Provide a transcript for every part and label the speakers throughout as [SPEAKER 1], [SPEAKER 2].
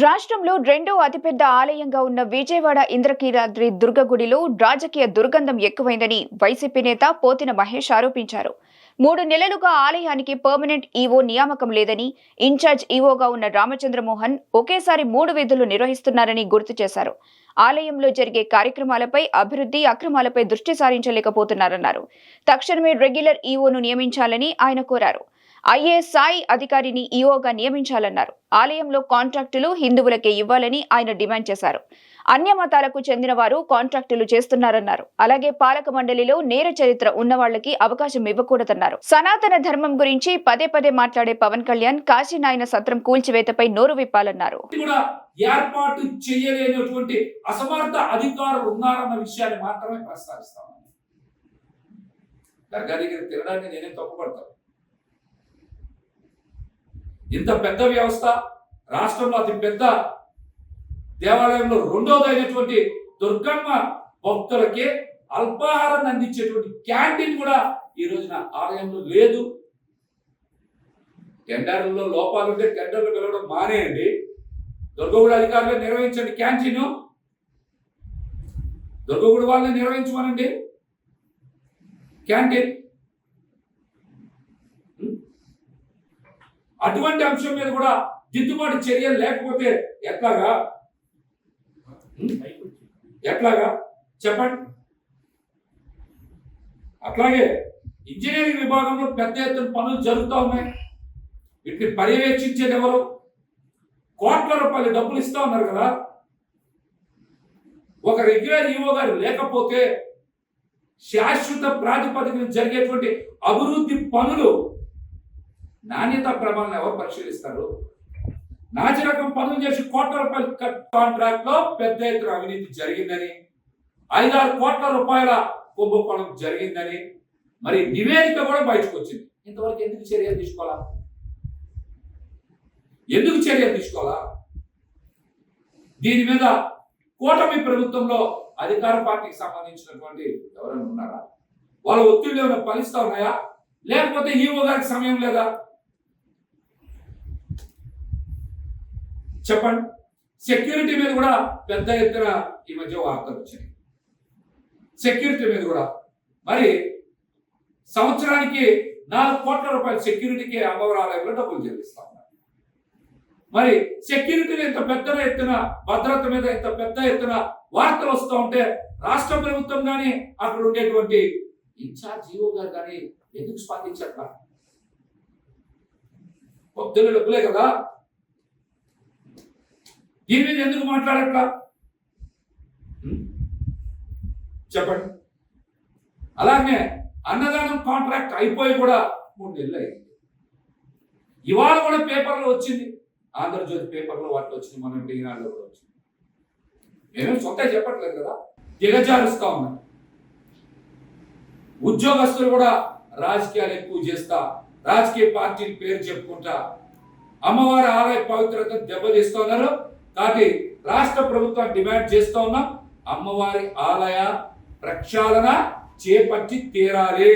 [SPEAKER 1] రాష్ట్రంలో రెండో అతిపెద్ద ఆలయంగా ఉన్న విజయవాడ ఇంద్రకీలాద్రి దుర్గ గుడిలో రాజకీయ దుర్గంధం ఎక్కువైందని వైసీపీ నేత పోతిన మహేష్ ఆరోపించారు. మూడు నెలలుగా ఆలయానికి పర్మనెంట్ ఈవో నియామకం లేదని ఇన్ఛార్జ్ ఈవోగా ఉన్న రామచంద్రమోహన్ ఒకేసారి మూడు విధులు నిర్వహిస్తున్నారని గుర్తు చేశారు. ఆలయంలో జరిగే కార్యక్రమాలపై అభివృద్ధి అక్రమాలపై దృష్టి సారించలేకపోతున్నారన్నారు. తక్షణమే రెగ్యులర్ ఈవోను నియమించాలని ఆయన కోరారు. ఐఏఎస్ఐ అధికారిని ఈఓగా నియమించాలన్నారు. ఆలయంలో కాంట్రాక్టులు హిందువులకే ఇవ్వాలని ఆయన డిమాండ్ చేశారు. అన్య మతాలకు చెందిన వారు కాంట్రాక్టులు చేస్తున్నారన్నారు. అలాగే పాలక మండలిలో నేర చరిత్ర ఉన్న వాళ్ళకి అవకాశం ఇవ్వకూడదన్నారు. సనాతన ధర్మం గురించి పదే పదే మాట్లాడే పవన్ కళ్యాణ్ కాశీనాయన సత్రం కూల్చివేతపై నోరు విప్పాలన్నారు.
[SPEAKER 2] ఏర్పాటు చేయలేనటువంటి అసమర్థ అధికారులు ఉన్నారన్న విషయాన్ని మాత్రమే ప్రస్తావిస్తాను దగ్గర తినడానికి నేనే తప్పుపడతాను. ఇంత పెద్ద వ్యవస్థ రాష్ట్రంలో అతి పెద్ద దేవాలయంలో రెండోదైనటువంటి దుర్గమ్మ భక్తులకి అల్పాహారాన్ని అందించేటువంటి క్యాంటీన్ కూడా ఈ రోజున ఆలయంలో లేదు. టెండర్లలో లోపాలు ఉంటే టెండర్లు పిలవడం మానేయండి. దుర్గగుడి అధికారులు నిర్వహించండి క్యాంటీన్. దుర్గగుడి వాళ్ళని నిర్వహించమనండి. క్యాంటీన్. అటువంటి అంశం మీద కూడా దిద్దుబాటు చర్యలు లేకపోతే ఎట్లాగా? ఎట్లాగా? చెప్పండి. అట్లాగే ఇంజనీరింగ్ విభాగంలో పెద్ద ఎత్తున పనులు జరుగుతూ ఉన్నాయి. వీటిని పర్యవేక్షించేది ఎవరు? కోట్ల రూపాయలు డబ్బులు ఇస్తా ఉన్నారు కదా. ఒక రెగ్యులర్ ఈవో గారు లేకపోతే శాశ్వత ప్రాతిపదికన జరిగేటువంటి అభివృద్ధి పనులు నాణ్యత ప్రమాణాలను ఎవరు పరిశీలిస్తారు? నాచి రకం పనులు చేసి కోట్ల రూపాయల కాంట్రాక్ట్లో పెద్ద ఎత్తున అవినీతి జరిగిందని ఐదారు కోట్ల రూపాయల కుంభకోణం జరిగిందని మరి నివేదిక కూడా బయటకు వచ్చింది ఇంతవరకు ఎందుకు చర్యలు తీసుకోవాలా? ఎందుకు చర్యలు తీసుకోవాలా? దీని మీద కూటమి ప్రభుత్వంలో అధికార పార్టీకి సంబంధించినటువంటి ఎవరైనా ఉన్నారా? వాళ్ళ ఒత్తిళ్ళు ఏమైనా ఫలిస్తా ఉన్నాయా? లేకపోతే ఈవో గారికి సమయం లేదా? చెప్పండి. సెక్యూరిటీ మీద కూడా పెద్ద ఎత్తున ఈ మధ్య వార్తలు వచ్చినాయి. సెక్యూరిటీ మీద కూడా. మరి సంవత్సరానికి నాలుగు కోట్ల రూపాయల సెక్యూరిటీకి అమ్మవారి ఆలయంలో డబ్బులు చెల్లిస్తా ఉన్నారు. మరి సెక్యూరిటీ ఇంత పెద్ద ఎత్తున భద్రత మీద ఇంత పెద్ద ఎత్తున వార్తలు వస్తూ ఉంటే రాష్ట్ర ప్రభుత్వం కానీ అక్కడ ఉండేటువంటి ఇన్ఛార్జ్ జీవో గారు కానీ ఎందుకు స్పందించట్లా? పొద్దున్న డబ్బులే కదా. దీని మీద ఎందుకు మాట్లాడట్లా? చెప్పండి. అలాగే అన్నదానం కాంట్రాక్ట్ అయిపోయి కూడా మూడు నెలలు అయింది. ఇవాళ కూడా పేపర్లో వచ్చింది. ఆంధ్రజ్యోతి పేపర్లో వాటిలో వచ్చింది. మనం ఈనాడులో కూడా వచ్చింది. మేమేం సొంత చెప్పట్లేదు కదా? దిగజారుస్తా ఉన్నాం. ఉద్యోగస్తులు కూడా రాజకీయాలు ఎక్కువ చేస్తా రాజకీయ పార్టీల పేరు చెప్పుకుంటా అమ్మవారి ఆలయ పవిత్రత దెబ్బతీస్తున్నారు కాబట్టి రాష్ట్ర ప్రభుత్వం డిమాండ్ చేస్తూ ఉన్నాం. అమ్మవారి ఆలయ ప్రక్షాళన చేపట్టి తీరాలి.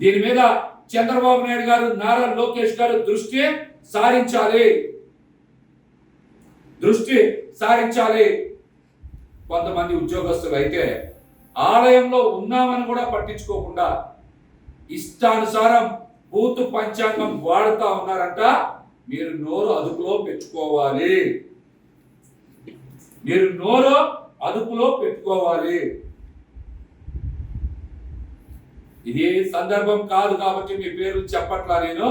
[SPEAKER 2] దీని మీద చంద్రబాబు నాయుడు గారు నారా లోకేష్ గారు దృష్టి సారించాలి. దృష్టి సారించాలి. కొంతమంది ఉద్యోగస్తులు అయితే ఆలయంలో ఉన్నామని కూడా పట్టించుకోకుండా ఇష్టానుసారం బూతు పంచాంగం వాడుతా ఉన్నారంట. మీరు నోరు అదుపులో పెట్టుకోవాలి. మీరు నోరు అదుపులో పెట్టుకోవాలి. ఇది సందర్భం కాదు కాబట్టి మీ పేర్లు చెప్పట్లా నేను.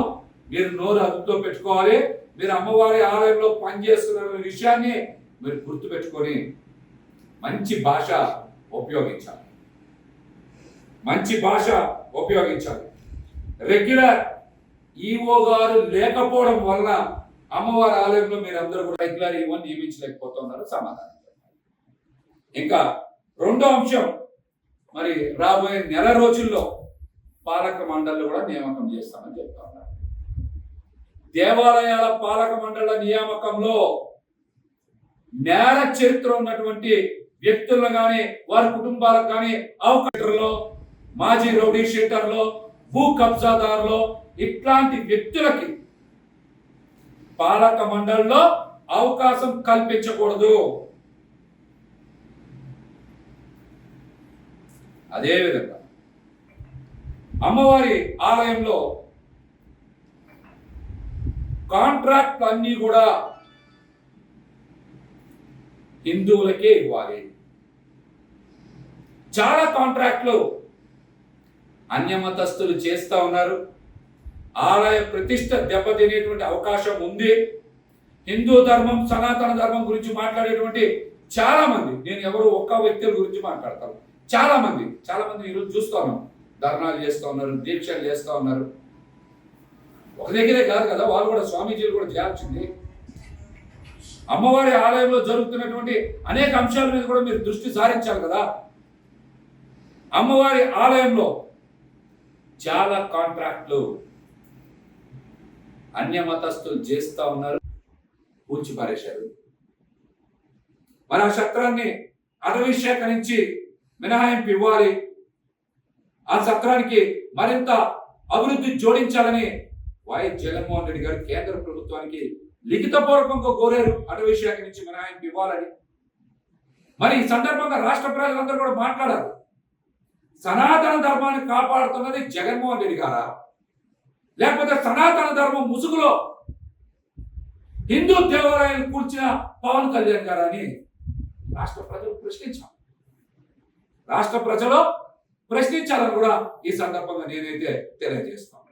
[SPEAKER 2] మీరు నోరు అదుపులో పెట్టుకోవాలి. మీరు అమ్మవారి ఆలయంలో పనిచేస్తున్న విషయాన్ని మీరు గుర్తుపెట్టుకొని మంచి భాష ఉపయోగించాలి. మంచి భాష ఉపయోగించాలి. రెగ్యులర్ ఈఓ గారు లేకపోవడం వల్ల అమ్మవారి ఆలయంలో మీరు అందరూ కూడా రెగ్యులర్ ఈవో నియమించలేకపోతున్నారు సమాధానం ఇంకా రెండో అంశం మరి రాబోయే నెల రోజుల్లో పాలక మండళ్ళు కూడా నియామకం చేస్తామని చెప్తా ఉన్నారు. దేవాలయాల పాలక మండళ్ళ నియామకంలో నేర చరిత్ర ఉన్నటువంటి వ్యక్తులను కానీ వారి కుటుంబాలకు కానీ అవకాశంలో మాజీ రౌడీ షీటర్లో భూ కబ్జాదారులో ఇట్లాంటి వ్యక్తులకి పాలక మండలిలో అవకాశం కల్పించకూడదు. అదేవిధంగా అమ్మవారి ఆలయంలో కాంట్రాక్ట్ అన్నీ కూడా హిందువులకే ఇవ్వాలి. చాలా కాంట్రాక్ట్లు అన్యమతస్తులు చేస్తూ ఉన్నారు. ఆలయ ప్రతిష్ట దెబ్బతినేటువంటి అవకాశం ఉంది. హిందూ ధర్మం సనాతన ధర్మం గురించి మాట్లాడేటువంటి చాలా మంది నేను ఎవరు ఒక్క వ్యక్తుల గురించి మాట్లాడతాను. చాలా మంది చాలా మంది ఈరోజు చూస్తా ఉన్నాం. ధర్నాలు చేస్తూ ఉన్నారు దీక్షలు చేస్తూ ఉన్నారు. ఒక దగ్గరే కాదు కదా వాళ్ళు కూడా స్వామీజీలు కూడా చేయాల్సింది. అమ్మవారి ఆలయంలో జరుగుతున్నటువంటి అనేక అంశాల మీద కూడా మీరు దృష్టి సారించాలి కదా. అమ్మవారి ఆలయంలో చాలా కాంట్రాక్ట్లు. అన్య మతస్థులు చేస్తా ఉన్నారు. పూడ్చి పారేశారు. మన ఆ సత్రాన్ని అటవీ నుంచి మినహాయింపు ఇవ్వాలి. ఆ సత్రానికి మరింత అభివృద్ధి జోడించాలని వైఎస్ జగన్మోహన్ రెడ్డి గారు కేంద్ర ప్రభుత్వానికి లిఖితపూర్వకంగా కోరారు. అటవీ శాఖ నుంచి మినహాయింపు ఇవ్వాలని. మరి ఈ సందర్భంగా రాష్ట్ర ప్రజలందరూ కూడా మాట్లాడారు. సనాతన ధర్మాన్ని కాపాడుతున్నది జగన్మోహన్ రెడ్డి గారా? లేకపోతే సనాతన ధర్మం ముసుగులో హిందూ దేవాలయాన్ని కూర్చిన పవన్ కళ్యాణ్ గారు అని రాష్ట్ర ప్రజలు ప్రశ్నించాం రాష్ట్ర ప్రజలు ప్రశ్నించాలని కూడా ఈ సందర్భంగా నేనైతే తెలియజేస్తాను.